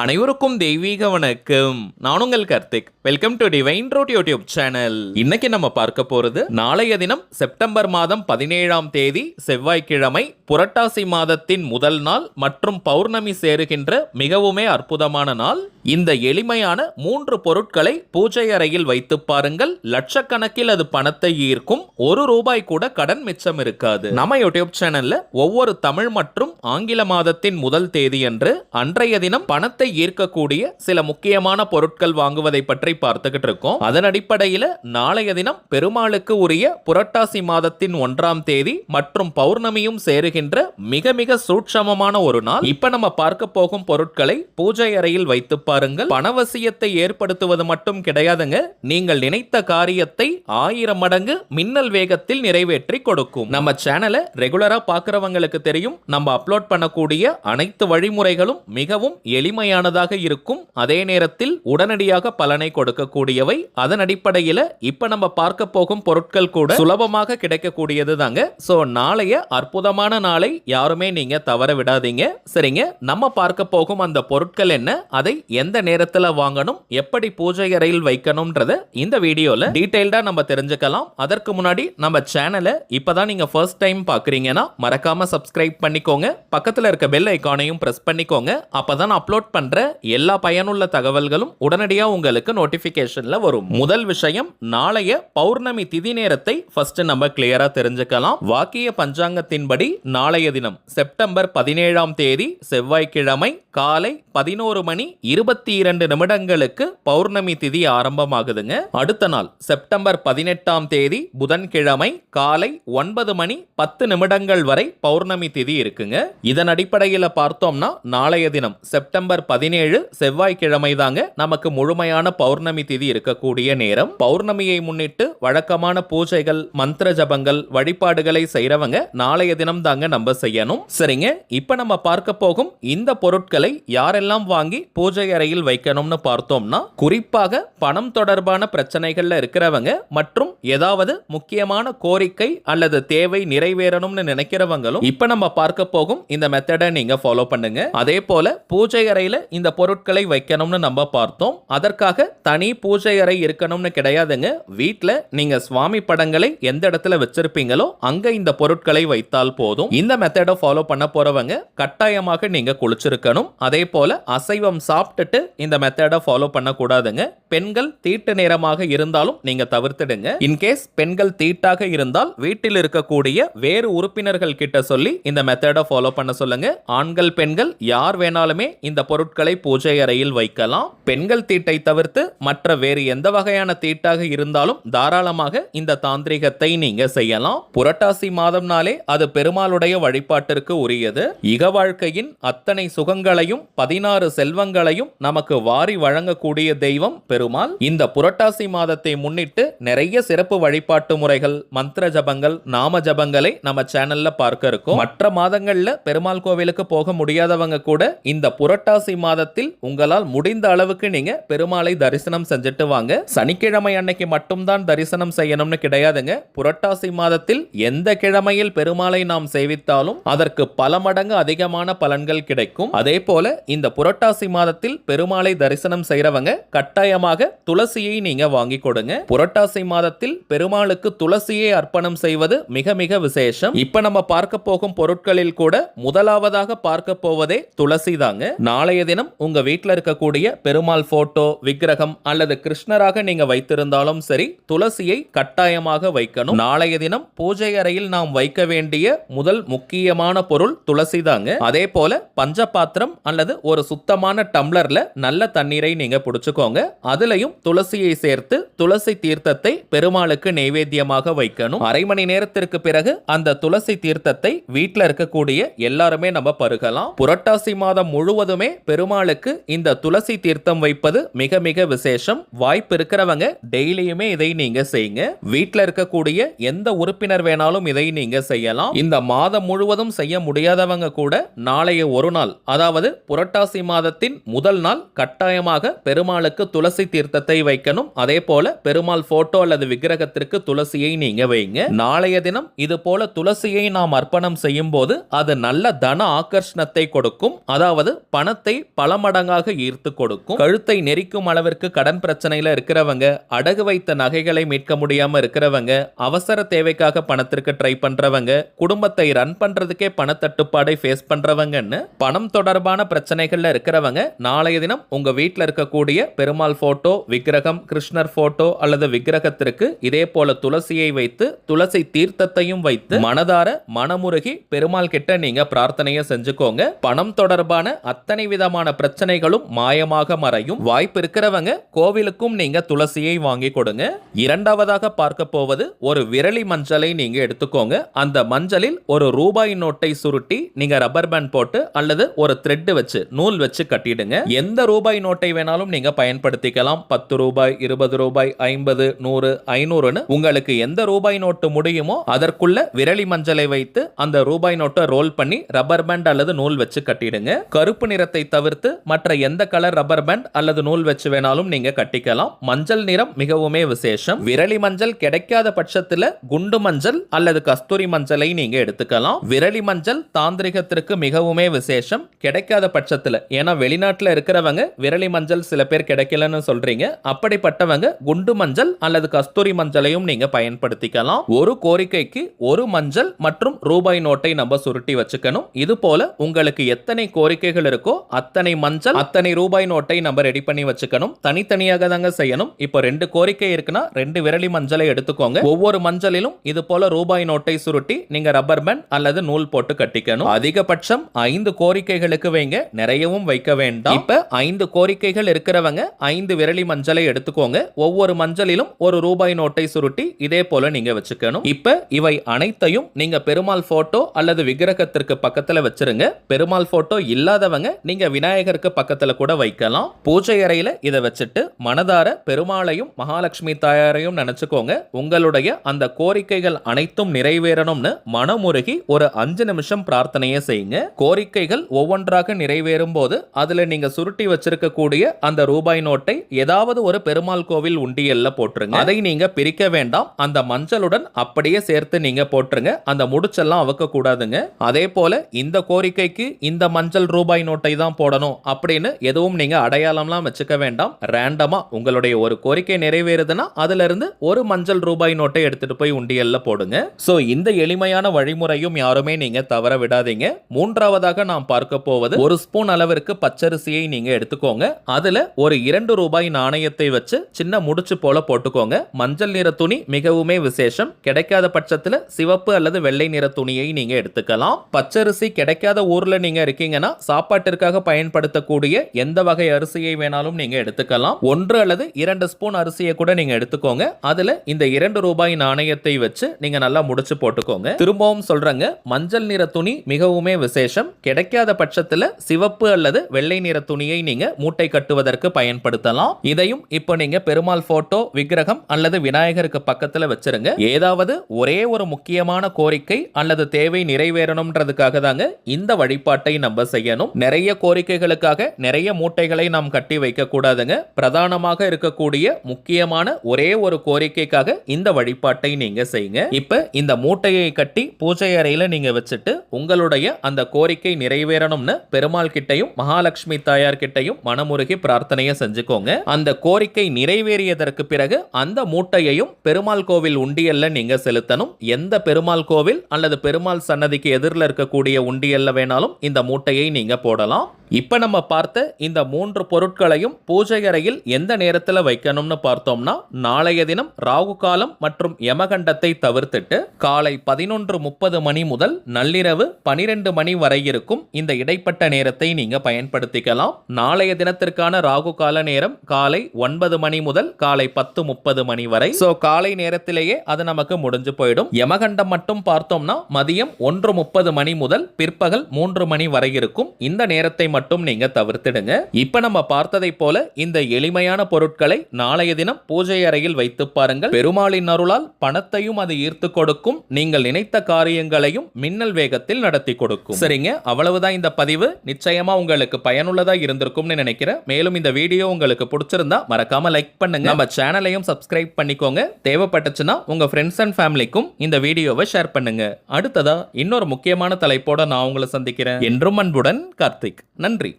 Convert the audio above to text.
அனைவருக்கும் தெய்வீக வணக்கம். நான் உங்கள் Karthik. Welcome to divine road YouTube channel இன்னைக்கு நம்ம பார்க்க போறது நாளைய தினம் செப்டம்பர் மாதம் பதினேழாம் தேதி செவ்வாய்க்கிழமை புரட்டாசி மாதத்தின் முதல் நாள் மற்றும் பௌர்ணமி சேருகின்ற மிகவுமே அற்புதமான நாள். இந்த எளிமையான மூன்று பொருட்களை பூஜை அறையில் வைத்து பாருங்கள். லட்சக்கணக்கில் அது பணத்தை ஈர்க்கும். ஒரு ரூபாய் கூட கடன் மிச்சம் இருக்காது. நம்ம யூடியூப் சேனல்ல ஒவ்வொரு தமிழ் மற்றும் ஆங்கில மாதத்தின் முதல் தேதியன்று அன்றைய தினம் பணத்தை ஈர்க்கக்கூடிய சில முக்கியமான பொருட்கள் வாங்குவதை பற்றி பார்த்துக்கிட்டு இருக்கோம் அதன் அடிப்படையில் நாளைய தினம் பெருமாளுக்கு உரிய புரட்டாசி மாதத்தின் ஒன்றாம் தேதி மற்றும் பௌர்ணமியும் சேருகின்ற மிக மிக சூட்சமமான ஒரு நாள். இப்ப நம்ம பார்க்க போகும் பொருட்களை பூஜை அறையில் வைத்து பாருங்கள். பணவசியத்தை ஏற்படுத்துவது மட்டும் கிடையாதுங்க. நீங்கள் நினைத்த காரியத்தை ஆயிரம் மடங்கு மின்னல் வேகத்தில் நிறைவேற்றி கொடுக்கும். நம்ம சேனலை ரெகுலரா பார்க்குறவங்களுக்கு தெரியும். நம்ம அப்லோட் பண்ணக்கூடிய அனைத்து வழிமுறைகளும் மிகவும் எளிமையானதாக இருக்கும். அதே நேரத்தில் உடனடியாக பலனை கொடுக்கக்கூடியவை. அதன் அடிப்படையில் இப்ப நம்ம பார்க்க போகும் பொருட்கள் கூட சுலபமாக கிடைக்கக்கூடியது தாங்க ஸோ நாளைய அற்புதமான நாளை யாருமே நீங்க தவற விடாதீங்க. சரிங்க? நம்ம பார்க்க போகும் அந்த பொருட்கள் என்ன? அதை எந்த நேரத்தில் வாங்கணும்? எப்படி பூஜை அறையில் வைக்கணும்ன்றத இந்த வீடியோவில் டீடைல்டா நம்ம தெரிஞ்சுக்கலாம். அதற்கு முன்னாடி நம்ம சேனலை இப்பதான் நீங்க ஃபர்ஸ்ட் டைம் பார்க்குறீங்கன்னா மறக்காம சப்ஸ்கிரைப் பண்ணிக்கோங்க. பக்கத்தில் இருக்க பெல் ஐக்கானையும் பிரஸ் பண்ணிக்கோங்க. அப்போதான் அப்லோட் பண்ற எல்லா பயனுள்ள தகவல்களும் உடனடியாக உங்களுக்கு நோட்டிஃபிகேஷனில் வரும். முதல் விஷயம் நாளைய பௌர்ணமி திதி நேரத்தை ஃபர்ஸ்ட் நம்ம கிளியரா தெரிஞ்சுக்கலாம். வாக்கிய பஞ்சாங்கத்தின்படி நாளைய தினம் செப்டம்பர் பதினேழாம் தேதி செவ்வாய்க்கிழமை காலை பதினோரு மணி இருபத்தி இரண்டு நிமிடங்களுக்கு பௌர்ணமி திதி ஆரம்பமாகுதுங்க. அடுத்த நாள் செப்டம்பர் பதினெட்டாம் தேதி புதன்கிழமை காலை ஒன்பது மணி பத்து நிமிடங்கள் வரை பௌர்ணமி திதி இருக்குங்க. இதன் அடிப்படையில் பார்த்தோம்னா நாளைய தினம் செப்டம்பர் பதினேழு செவ்வாய்க்கிழமை தாங்க நமக்கு முழுமையான பௌர்ணமி திதி இருக்கக்கூடிய நேரம். பௌர்ணமியை முன்னிட்டு வழக்கமான பூஜைகள் மந்திர ஜபங்கள் வழிபாடுகளை செய்யறவங்க நாளைய தினம் தாங்க நம்ம செய்யணும். சரிங்க இப்ப நம்ம பார்க்க போகும் இந்த பொருட்களை யாரெல்லாம் வாங்கி பூஜை அறையில் வைக்கணும்னு பார்த்தோம்னா குறிப்பாக பணம் தொடர்பான பிரச்சனைகள்ல இருக்கிறவங்க மற்றும் ஏதாவது முக்கியமான கோரிக்கை அல்லது தேவை நிறைவேறணும்னு நினைக்கிறவங்களும் இப்ப நம்ம பார்க்க போகும் இந்த மெத்தடை நீங்க ஃபாலோ பண்ணுங்க. அதே போல பூஜை அறையில இந்த பொருட்களை வைக்கணும்னு நம்ம பார்த்தோம். அதற்காக தனி பூஜை அறை இருக்கணும்னு கிடையாதுங்க. வீட்டில் நீங்க சுவாமி படங்களை எந்த இடத்துல வச்சிருப்பீங்களோ அங்க இந்த பொருட்களை வைத்தால் போதும். இந்த மெத்தடை ஃபாலோ பண்ண போறவங்க கட்டாயமாக நீங்க குளிச்சிருக்கணும். அதே போல அசைவம் சாப்பிட்டுட்டு இந்த மெத்தடை ஃபாலோ பண்ணக்கூடாதுங்க. பெண்கள் தீட்டு நேரமாக இருந்தாலும் நீங்க தவிர்த்துடுங்க. இன்கேஸ் பெண்கள் தீட்டாக இருந்தால் வீட்டில் இருக்கக்கூடிய வேறு உறுப்பினர்கள் கிட்ட சொல்லி இந்த மெத்தடை ஃபாலோ பண்ண சொல்லுங்க. ஆண்கள் பெண்கள் யார் வேணாலுமே இந்த பொருட்கள் பூஜை அறையில் வைக்கலாம். பெண்கள் தீட்டை தவிர்த்து மற்ற வேறு எந்த வகையான தீட்டாக இருந்தாலும் தாராளமாக இந்த தாந்திரிகத்தை நீங்க செய்யலாம். புரட்டாசி மாதம்னாலே அது பெருமாளுடைய வழிபாட்டிற்கு உரியது. இக வாழ்க்கையின் அத்தனை சுகங்களையும் பதினாறு செல்வங்களையும் நமக்கு வாரி வழங்கக்கூடிய தெய்வம் பெருமாள். இந்த புரட்டாசி மாதத்தை முன்னிட்டு நிறைய சிறப்பு வழிபாட்டு முறைகள் மந்திர ஜபங்கள் நாம ஜபங்களை நம்ம சேனல்ல பார்க்க இருக்கும். மற்ற மாதங்கள்ல பெருமாள் கோவிலுக்கு போக முடியாதவங்க கூட இந்த புரட்டாசி மாதத்தில் உங்களால் முடிந்த அளவுக்கு நீங்க பெருமாளை தரிசனம் செஞ்சுட்டு வாங்க. சனிக்கிழமை அன்னைக்கு மட்டும்தான் தரிசனம் செய்யணும்னு கிடையாதுங்க. புரட்டாசி மாதத்தில் எந்த கிழமையில் பெருமாளை நாம் சேவித்தாலும் அதற்கு பல மடங்கு அதிகமான பலன்கள் கிடைக்கும். அதே போல இந்த புரட்டாசி மாதத்தில் பெருமாளை தரிசனம் செய்யறவங்க கட்டாயமாக துளசியை நீங்க வாங்கி கொடுங்க. புரட்டாசி மாதத்தில் பெருமாளுக்கு துளசியை அர்ப்பணம் செய்வது மிக மிக விசேஷம். இப்ப நம்ம பார்க்க போகும் பொருட்களில் கூட முதலாவதாக பார்க்க போவதே துளசி தாங்க நாளைய தினம் உங்க வீட்டில் இருக்கக்கூடிய பெருமாள் ஃபோட்டோ விக்கிரகம் அல்லது கிருஷ்ணராக நீங்க வைத்திருந்தாலும் சரி துளசியை கட்டாயமாக வைக்கணும். நாளைய தினம் பூஜை அறையில் நாம் வைக்க வேண்டிய முதல் முக்கியமான பொருள் துளசி தாங்க. அதே போல பஞ்ச பாத்திரம் அல்லது ஒரு சுத்தமான டம்ளர்ல நல்ல தண்ணீரை நீங்க புடிச்சுக்கோங்க. அதுலயும் துளசியை சேர்த்து துளசி தீர்த்தத்தை பெருமாளுக்கு நைவேத்தியமாக வைக்கணும். அரை மணி நேரத்திற்கு பிறகு அந்த துளசி தீர்த்தத்தை வீட்டில் இருக்கக்கூடிய எல்லாருமே நம்ம பருகலாம். புரட்டாசி மாதம் முழுவதுமே பெருமாளுக்கு இந்த துளசி தீர்த்தம் வைப்பது மிக மிக விசேஷம். வாய்ப்பு இருக்கிறவங்க டெய்லியுமே இதை நீங்க செய்யுங்க. வீட்டில் இருக்கக்கூடிய எந்த உறுப்பினர் வேணாலும் இதை நீங்க செய்யலாம். இந்த மாதம் முழுவதும் செய்ய முடியாதவங்க கூட நாளைய ஒரு நாள் அதாவது புரட்டாசி மாதத்தின் முதல் நாள் கட்டாயமாக பெருமாளுக்கு துளசி தீர்த்தத்தை வைக்கணும். அதே போல பெருமாள் போட்டோ அல்லது விக்கிரகத்திற்கு துளசியை நீங்க வைங்க. நாளைய தினம் இது போல துளசியை நாம் அர்ப்பணம் செய்யும் போது அது நல்ல தன ஆகர்ஷணத்தை கொடுக்கும். அதாவது பணத்தை பல மடங்காக ஈர்த்து கொடுக்கும். கழுத்தை நெரிக்கும் அளவிற்கு கடன் பிரச்சனையில இருக்கிறவங்க அடகு வைத்த நகைகளை மீட்க முடியாம இருக்கிறவங்க அவசர தேவைக்காக பணத்திற்கு ட்ரை பண்றவங்க குடும்பத்தை ரன் பண்றதுக்கே பணத்தட்டுப்பாடை ஃபேஸ் பண்றவங்கன்னு பணம் தொடர்பான பிரச்சனைகள்ல இருக்கிறவங்க நாளைய தினம் உங்க வீட்டில் இருக்கக்கூடிய பெருமாள் போட்டோ விக்கிரகம் கிருஷ்ணர் போட்டோ அல்லது விக்கிரகத்திற்கு இதே போல துளசியை வைத்து துளசி தீர்த்தத்தையும் வைத்து மனதார மனமுருகி பெருமாள் கிட்ட நீங்க பிரார்த்தனையை செஞ்சுக்கோங்க. பணம் தொடர்பான அத்தனை விதமான பிரச்சனைகளும் மாயமாக மறையும் வாய்ப்பு இருக்கிறவங்க கோவிலுக்கும் நீங்க துளசியை வாங்கி கொடுங்க. இரண்டாவதாக பார்க்க போவது ஒரு விரலி மஞ்சளை நீங்க எடுத்துக்கோங்க. அந்த மஞ்சளில் ஒரு ரூபாய் நோட்டை சுருட்டி நீங்க ரப்பர் பேண்ட் போட்டு அல்லது ஒரு த்ரெட் வச்சு நூல் வச்சு கட்டிடுங்க. எந்த ரூபாய் நோட்டை வேணாலும் நீங்க பயன்படுத்திக்கலாம். பத்து ரூபாய் இருபது ரூபாய் ஐம்பது நூறு ஐநூறுன்னு உங்களுக்கு எந்த ரூபாய் நோட்டு முடியுமோ அதற்குள்ள விரலி மஞ்சளை வைத்து அந்த ரூபாய் நோட்டை ரோல் பண்ணி ரப்பர் பேண்ட் அல்லது நூல் வச்சு கட்டிடுங்க. கருப்பு நிறத்தை தவிர்த்து மற்ற எந்த கலர் ரப்பர் பேண்ட் அல்லது நூல் வச்சு வேணாலும் நீங்க கட்டிக்கலாம். மஞ்சள் நிறம் மிகவுமே விசேஷம். விரலி மஞ்சள் கிடைக்காத பட்சத்துல குண்டு மஞ்சள் அல்லது கஸ்தூரி மஞ்சளை நீங்க எடுத்துக்கலாம். விரலி மஞ்சள் தாந்திரிகத்திற்கு மிகவுமே விசேஷம். கிடைக்காத பட்சத்துல ஏன்னா வெளிநாட்டுல இருக்கிறவங்க விரலி மஞ்சள் சில பேர் கிடைக்கலன்னு சொல்றீங்க. அப்படிப்பட்டவங்க குண்டு மஞ்சள் அல்லது கஸ்தூரி மஞ்சளையும் நீங்க பயன்படுத்திக்கலாம். ஒரு கோரிக்கைக்கு ஒரு மஞ்சள் மற்றும் ரூபாய் நோட்டை நம்ம சுருட்டி வச்சுக்கணும். இது போல உங்களுக்கு எத்தனை கோரிக்கைகள் இருக்கோ அத்தனை அத்தனை மஞ்சள் அத்தனை ரூபாய் நோட்டை நம்ம ரெடி பண்ணி வச்சுக்கணும். தனித்தனியாக தாங்க செய்யணும். இப்போ ரெண்டு கோரிக்கை இருக்குன்னா ரெண்டு விரலி மஞ்சளை எடுத்துக்கோங்க. ஒவ்வொரு மஞ்சளிலும் இது போல ரூபாய் நோட்டை சுருட்டி நீங்க ரப்பர் பேண்ட் அல்லது நூல் போட்டு கட்டிக்கணும். அதிகபட்சம் ஐந்து கோரிக்கைகளுக்கு வைங்க. நிறையவும் வைக்க வேண்டாம். இப்ப ஐந்து கோரிக்கைகள் இருக்கிறவங்க ஐந்து விரலி மஞ்சளை எடுத்துக்கோங்க. ஒவ்வொரு மஞ்சளிலும் ஒரு ரூபாய் நோட்டை சுருட்டி இதே போல நீங்க வச்சுக்கணும். இப்ப இவை அனைத்தையும் நீங்க பெருமாள் போட்டோ அல்லது விக்கிரகத்திற்கு பக்கத்துல வச்சிருங்க. பெருமாள் போட்டோ இல்லாதவங்க நீங்க விநாயகருக்கு பக்கத்தில் கூட வைக்கலாம். பூஜை அறையில் இதை வச்சுட்டு மனதார பெருமாளையும் மகாலட்சுமி தாயாரையும் நினச்சிக்கோங்க. உங்களுடைய அந்த கோரிக்கைகள் அனைத்தும் நிறைவேறணும்னு மனமுருகி ஒரு அஞ்சு நிமிஷம் பிரார்த்தனையை செய்யுங்க. கோரிக்கைகள் ஒவ்வொன்றாக நிறைவேறும் போது அதில் நீங்கள் சுருட்டி வச்சிருக்கக்கூடிய அந்த ரூபாய் நோட்டை ஏதாவது ஒரு பெருமாள் கோவில் உண்டியல்ல போட்டுருங்க. அதை நீங்கள் பிரிக்க வேண்டாம். அந்த மஞ்சளுடன் அப்படியே சேர்த்து நீங்கள் போட்டுருங்க. அந்த முடிச்செல்லாம் அவக்க கூடாதுங்க அதே போல இந்த கோரிக்கைக்கு இந்த மஞ்சள் ரூபாய் நோட்டை தான் போடணும் அப்படின்னு எதுவும் நீங்க அடையாளம்லாம் வச்சுக்க வேண்டாம். ரேண்டமா உங்களுடைய ஒரு கோரிக்கை நிறைவேறுதுன்னா அதுல இருந்து ஒரு மஞ்சள் ரூபாய் நோட்டை எடுத்துட்டு போய் உண்டியல்ல போடுங்க. சோ இந்த எளிமையான வழிமுறையும் யாருமே நீங்க தவற விடாதீங்க. மூன்றாவதாக நாம் பார்க்க போவது ஒரு ஸ்பூன் அளவிற்கு பச்சரிசியை நீங்க எடுத்துக்கோங்க. அதுல ஒரு இரண்டு ரூபாய் நாணயத்தை வச்சு சின்ன முடிச்சு போல போட்டுக்கோங்க. மஞ்சள் நிற துணி மிகவுமே விசேஷம். கிடைக்காத பட்சத்துல சிவப்பு அல்லது வெள்ளை நிற துணியை நீங்க எடுத்துக்கலாம். பச்சரிசி கிடைக்காத ஊர்ல நீங்க இருக்கீங்கன்னா சாப்பாட்டிற்காக பயன்படுத்தக்கூடிய எந்த வகை அரிசியை வேணாலும் நீங்க எடுத்துக்கலாம். ஒன்று அல்லது இரண்டு ஸ்பூன் அரிசியை கூட நீங்க எடுத்துக்கோங்க. அதுல இந்த இரண்டு ரூபாய் நாணயத்தை வச்சு நீங்க நல்லா முடிச்சு போட்டுக்கோங்க. திரும்பவும் சொல்றேங்க மஞ்சள் நிற துணி மிகவுமே விசேஷம். கிடைக்காத பட்சத்துல சிவப்பு அல்லது வெள்ளை நிற துணியை நீங்க மூட்டை கட்டுவதற்கு பயன்படுத்தலாம். இதையும் இப்போ நீங்க பெருமாள் போட்டோ விக்கிரகம் அல்லது விநாயகருக்கு பக்கத்துல வச்சிருங்க. ஏதாவது ஒரே ஒரு முக்கியமான கோரிக்கை அல்லது தேவை நிறைவேறணும்ன்றதுக்காக தாங்க இந்த வழிபாட்டை நம்ம செய்யணும். நிறைய கோரிக்கை கோரிக்கைகளுக்காக நிறைய மூட்டைகளை நாம் கட்டி வைக்கக்கூடாதுங்க. பிரதானமாக இருக்கக்கூடிய முக்கியமான ஒரே ஒரு கோரிக்கைக்காக இந்த வழிபாட்டை நீங்க செய்யுங்க. இப்ப இந்த மூட்டையை கட்டி பூஜை அறையில நீங்க வச்சுட்டு உங்களுடைய அந்த கோரிக்கை நிறைவேறணும்னு பெருமாள் கிட்டையும் மகாலட்சுமி தாயார் கிட்டையும் மனமுருகி பிரார்த்தனையை செஞ்சுக்கோங்க. அந்த கோரிக்கை நிறைவேறியதற்கு பிறகு அந்த மூட்டையையும் பெருமாள் கோவில் உண்டியல்ல நீங்க செலுத்தணும். எந்த பெருமாள் கோவில் அல்லது பெருமாள் சன்னதிக்கு எதிரில் இருக்கக்கூடிய உண்டியல்ல வேணாலும் இந்த மூட்டையை நீங்க போடலாம். இப்போ நம்ம பார்த்த இந்த மூன்று பொருட்களையும் பூஜை அறையில் எந்த நேரத்தில் வைக்கணும்னு பார்த்தோம்னா நாளைய தினம் ராகு காலம் மற்றும் யமகண்டத்தை தவிர்த்துட்டு காலை பதினொன்று முப்பது மணி முதல் நள்ளிரவு பனிரெண்டு மணி வரை இருக்கும் இந்த இடைப்பட்ட நேரத்தை நீங்கள் பயன்படுத்திக்கலாம். நாளைய தினத்திற்கான ராகு கால நேரம் காலை ஒன்பது மணி முதல் காலை பத்து முப்பது மணி வரை. ஸோ காலை நேரத்திலேயே அது நமக்கு முடிஞ்சு போயிடும். யமகண்டம் மட்டும் பார்த்தோம்னா மதியம் ஒன்று முப்பது மணி முதல் பிற்பகல் மூன்று மணி வரை இருக்கும். இந்த நேரத்தை மட்டும் நீங்க தவிர்த்திடுங்க. இப்ப நம்ம பார்த்ததை போல இந்த எளிமையான பொருட்களை நாளைய தினம் பூஜை அறையில் வைத்து பாருங்கள். பெருமாளின் அருளால் பணத்தையும் அது ஈர்த்து கொடுக்கும். நீங்கள் நினைத்த காரியங்களையும் மின்னல் வேகத்தில் நடத்தி கொடுக்கும். சரிங்க அவ்வளவுதான் இந்த பதிவு. நிச்சயமா உங்களுக்கு பயனுள்ளதா இருந்திருக்கும்னு நினைக்கிறேன். மேலும் இந்த வீடியோ உங்களுக்கு பிடிச்சிருந்தா மறக்காம லைக் பண்ணுங்க. நம்ம சேனலையும் சப்ஸ்கிரைப் பண்ணிக்கோங்க. தேவைப்பட்டுச்சுன்னா உங்க ஃப்ரெண்ட்ஸ் அண்ட் ஃபேமிலிக்கும் இந்த வீடியோவை ஷேர் பண்ணுங்க. அடுத்ததா இன்னொரு முக்கியமான தலைப்போட நான் உங்களை சந்திக்கிறேன். என்றும் அன்புடன் கார்த்திக். நன்றி.